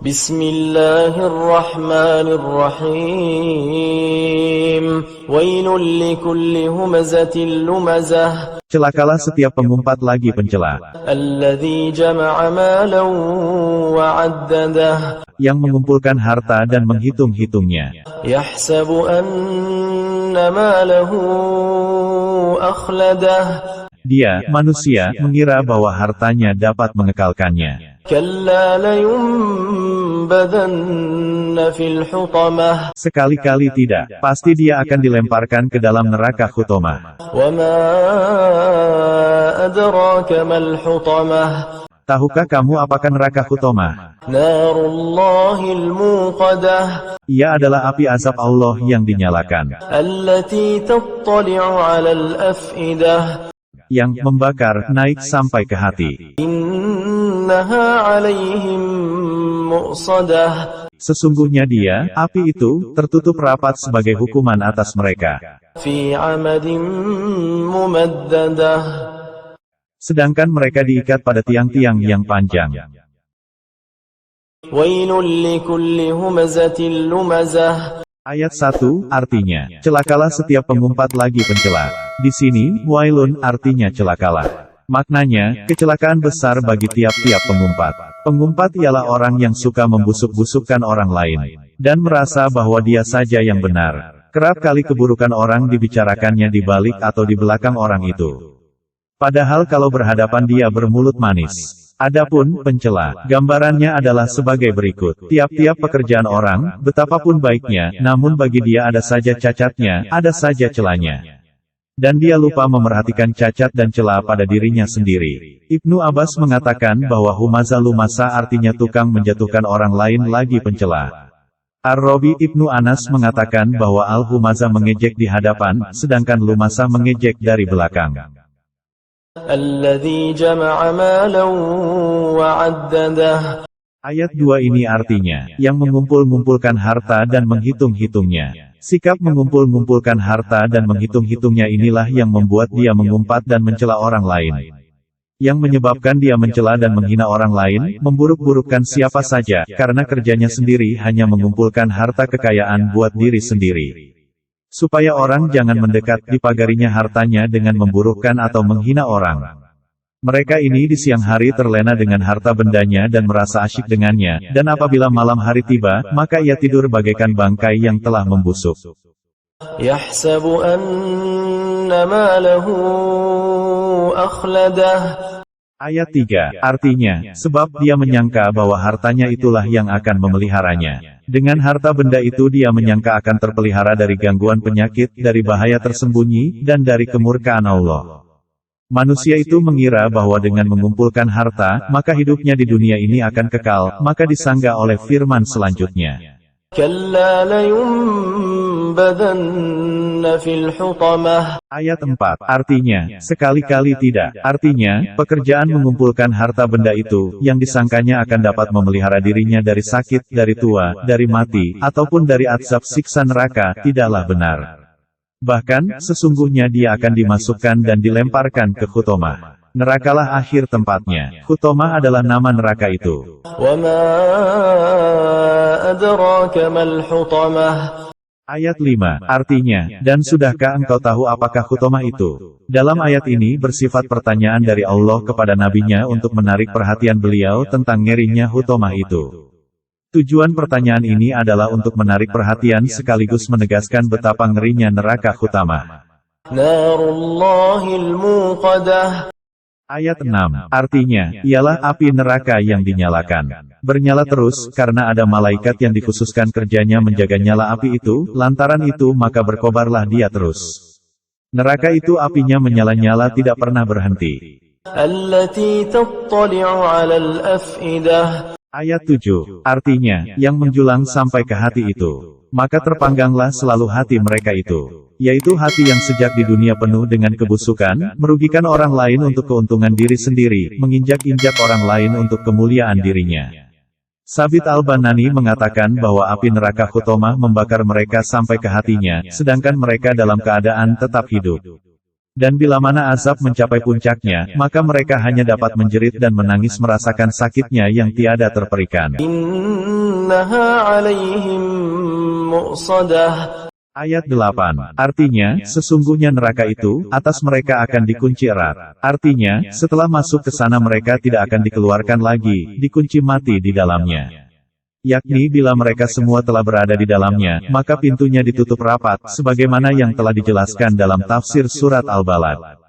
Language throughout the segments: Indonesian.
بسم الله الرحمن الرحيم ويل لكل همزة لمزة Celakalah setiap pengumpat lagi pencela, الذي جمع مالا وعدده yang mengumpulkan harta dan menghitung-hitungnya. يحسب أن ماله أخلده Dia, manusia, mengira bahwa hartanya dapat mengekalkannya. Sekali-kali tidak, pasti dia akan dilemparkan ke dalam neraka Hutoma. Tahukah kamu apakah neraka Hutoma? Ia adalah api azab Allah yang dinyalakan. Yang membakar, naik sampai ke hati. Sesungguhnya dia, api itu, tertutup rapat sebagai hukuman atas mereka. Sedangkan mereka diikat pada tiang-tiang yang panjang. Ayat 1, artinya, celakalah setiap pengumpat lagi pencela. Di sini, wailun artinya celakalah. Maknanya, kecelakaan besar bagi tiap-tiap pengumpat. Pengumpat ialah orang yang suka membusuk-busukkan orang lain, dan merasa bahwa dia saja yang benar. Kerap kali keburukan orang dibicarakannya di balik atau di belakang orang itu. Padahal kalau berhadapan dia bermulut manis. Adapun pencela, gambarannya adalah sebagai berikut. Tiap-tiap pekerjaan orang, betapapun baiknya, namun bagi dia ada saja cacatnya, ada saja celanya dan dia lupa memerhatikan cacat dan celah pada dirinya sendiri. Ibnu Abbas mengatakan bahwa humaza lumasa artinya tukang menjatuhkan orang lain lagi pencela. Ar-Rabi Ibnu Anas mengatakan bahwa Al-Humaza mengejek di hadapan, sedangkan Lumasa mengejek dari belakang. Ayat 2 ini artinya, yang mengumpul-ngumpulkan harta dan menghitung-hitungnya. Sikap mengumpul-ngumpulkan harta dan menghitung-hitungnya inilah yang membuat dia mengumpat dan mencela orang lain. Yang menyebabkan dia mencela dan menghina orang lain, memburuk-burukkan siapa saja, karena kerjanya sendiri hanya mengumpulkan harta kekayaan buat diri sendiri. Supaya orang jangan mendekat dipagarinya hartanya dengan memburukkan atau menghina orang. Mereka ini di siang hari terlena dengan harta bendanya dan merasa asyik dengannya, dan apabila malam hari tiba, maka ia tidur bagaikan bangkai yang telah membusuk. Ayat 3, artinya, sebab dia menyangka bahwa hartanya itulah yang akan memeliharanya. Dengan harta benda itu dia menyangka akan terpelihara dari gangguan penyakit, dari bahaya tersembunyi, dan dari kemurkaan Allah. Manusia itu mengira bahwa dengan mengumpulkan harta, maka hidupnya di dunia ini akan kekal, maka disangga oleh firman selanjutnya. Ayat 4, artinya, sekali-kali tidak, artinya, pekerjaan mengumpulkan harta benda itu, yang disangkanya akan dapat memelihara dirinya dari sakit, dari tua, dari mati, ataupun dari azab siksa neraka, tidaklah benar. Bahkan, sesungguhnya dia akan dimasukkan dan dilemparkan ke Khutoma. Nerakalah akhir tempatnya. Khutoma adalah nama neraka itu. Ayat 5, artinya, dan sudahkah engkau tahu apakah khutoma itu? Dalam ayat ini bersifat pertanyaan dari Allah kepada nabinya untuk menarik perhatian beliau tentang ngerinya khutoma itu. Tujuan pertanyaan ini adalah untuk menarik perhatian sekaligus menegaskan betapa ngerinya neraka utama. Ayat 6, artinya, ialah api neraka yang dinyalakan. Bernyala terus, karena ada malaikat yang dikhususkan kerjanya menjaga nyala api itu, lantaran itu maka berkobarlah dia terus. Neraka itu apinya menyala-nyala tidak pernah berhenti. Ayat 7. Artinya, yang menjulang sampai ke hati itu. Maka terpangganglah selalu hati mereka itu. Yaitu hati yang sejak di dunia penuh dengan kebusukan, merugikan orang lain untuk keuntungan diri sendiri, menginjak-injak orang lain untuk kemuliaan dirinya. Sabit Al-Banani mengatakan bahwa api neraka Khutomah membakar mereka sampai ke hatinya, sedangkan mereka dalam keadaan tetap hidup. Dan bila mana azab mencapai puncaknya, maka mereka hanya dapat menjerit dan menangis merasakan sakitnya yang tiada terperikan. Ayat 8. Artinya, sesungguhnya neraka itu, atas mereka akan dikunci erat. Artinya, setelah masuk ke sana mereka tidak akan dikeluarkan lagi, dikunci mati di dalamnya yakni bila mereka semua telah berada di dalamnya, maka pintunya ditutup rapat, sebagaimana yang telah dijelaskan dalam tafsir surat Al-Balad.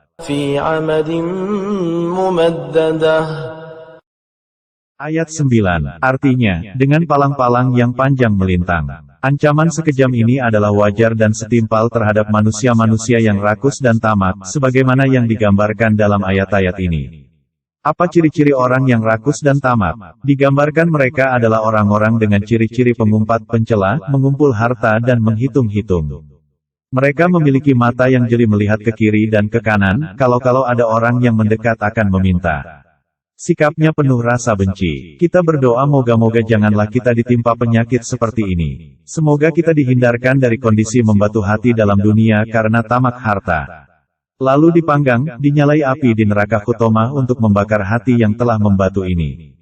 Ayat 9, artinya, dengan palang-palang yang panjang melintang. Ancaman sekejam ini adalah wajar dan setimpal terhadap manusia-manusia yang rakus dan tamak, sebagaimana yang digambarkan dalam ayat-ayat ini. Apa ciri-ciri orang yang rakus dan tamak? Digambarkan mereka adalah orang-orang dengan ciri-ciri pengumpat pencela, mengumpul harta dan menghitung-hitung. Mereka memiliki mata yang jeli melihat ke kiri dan ke kanan, kalau-kalau ada orang yang mendekat akan meminta. Sikapnya penuh rasa benci. Kita berdoa moga-moga janganlah kita ditimpa penyakit seperti ini. Semoga kita dihindarkan dari kondisi membatu hati dalam dunia karena tamak harta. Lalu dipanggang, dinyalai api di neraka Kutoma untuk membakar hati yang telah membatu ini.